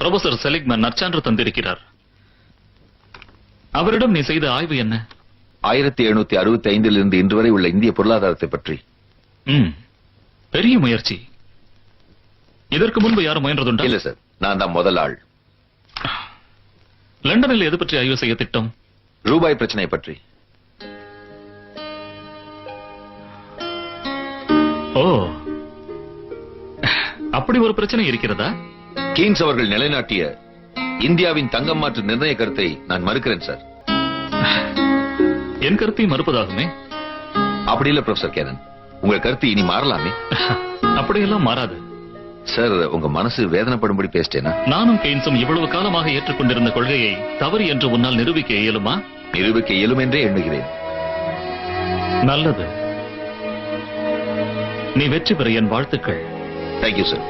Professor Seligman நற்சான்று தந்திருக்கிறார். அவரிடம் நீ செய்த ஆய்வு என்ன? ஆயிரத்தி எழுநூத்தி அறுபத்தி ஐந்திலிருந்து இன்று வரை உள்ள இந்திய பொருளாதாரத்தை பற்றி. பெரிய முயற்சி. இதற்கு முன்பு யாரும் முயன்றதுண்டா? இல்ல சார் நான் தான் முதல் ஆள். லண்டனில் எது பற்றி ஆய்வு செய்ய திட்டம்? ரூபாய் பிரச்சனை பற்றி. ஓ அப்படி ஒரு பிரச்சனை இருக்கிறதா? கீன்ஸ் அவர்கள் நிலைநாட்டிய இந்தியாவின் தங்கம் மாற்று நிர்ணய கருத்தை நான் மறுக்கிறேன் சார். என் கருத்தை மறுப்பதாகுமே? அப்படி இல்ல ப்ரொஃபசர் கேனன் உங்க கருத்து இனி மாறலாமே? அப்படியெல்லாம் மாறாது. சார் உங்க மனசு வேதனைப்படும்படி பேசிட்டேனா? நானும் கெய்ன்ஸும் இவ்வளவு காலமாக ஏற்றுக்கொண்டிருந்த கொள்கையை தவறு என்று உன்னால் நிரூபிக்க இயலுமா? நிரூபிக்க இயலும் என்றே எண்ணுகிறேன். நல்லது. நீ வெற்றி பெற என் வாழ்த்துக்கள். Thank you sir